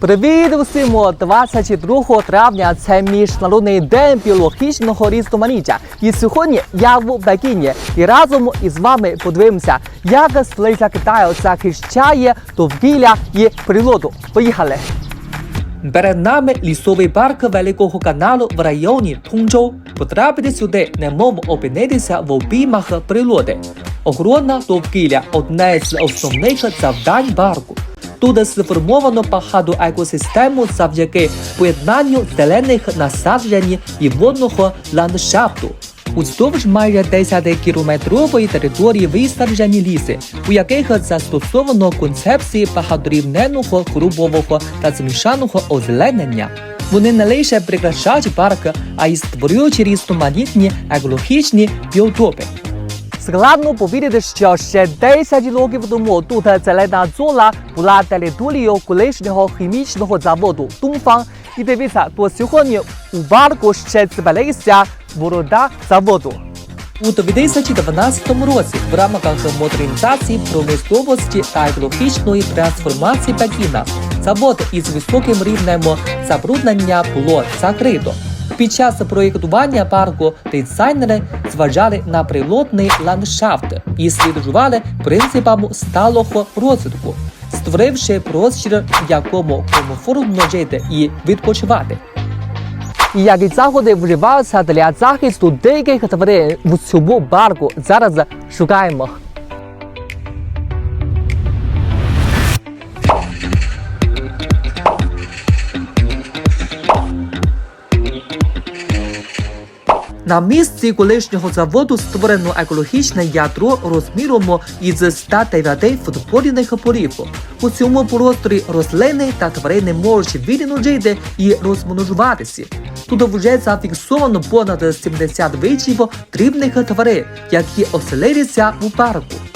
Привіт усім! 22 травня це міжнародний день біологічного різноманіття. І сьогодні я в Пекіні і разом із вами подивимося, як столиця Китаю захищає довкілля і природу. Поїхали! Перед нами лісовий парк Великого каналу в районі Тунчжоу. Потрапити сюди немов опинитися в обіймах природи. Охорона довкілля одне з основних завдань парку. Тут сформовано багато екосистему завдяки поєднанню зелених насаджень і водного ландшафту. Уздовж майже 10 кілометрової території висаджені ліси, у яких застосовано концепції багаторівневного грубового та змішаного озеленення. Вони не лише прикрашають парк, а й створюють різноманітні екологічні біотопи. Складно повірити, що ще 10 років тому тут зелена зона була територією колишнього хімічного заводу Тунфан. І дивіться, то сьогодні у парку ще збереться ворота заводу. У 2012 році в рамках модернізації промисловості та екологічної трансформації Пекіна завод із високим рівнем забруднення було закрито. Під час проєктування парку дизайнери зважали на природний ландшафт і слідували принципам сталого розвитку, створивши простір, в якому комфортно жити і відпочивати. Які заходи вживаються для захисту деяких тварин в цьому парку, зараз шукаємо. На місці колишнього заводу створено екологічне ядро розміром із 109 футбольних полів. У цьому просторі рослини та тварини можуть вільно жити і розмножуватися. Тут вже зафіксовано понад 70 видів дрібних тварин, які оселилися у парку.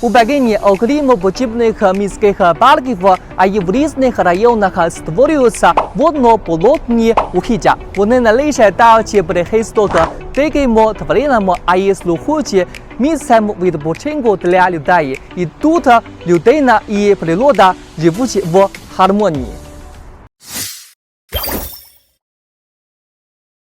У Пекіні, окрім подібних міських парків, а й в різних районах створюються воднополотні угіддя. Вони не лише дають прихисток диким тваринам, а й слухають місцем відпочинку для людей. І тут людина і природа живуть в гармонії.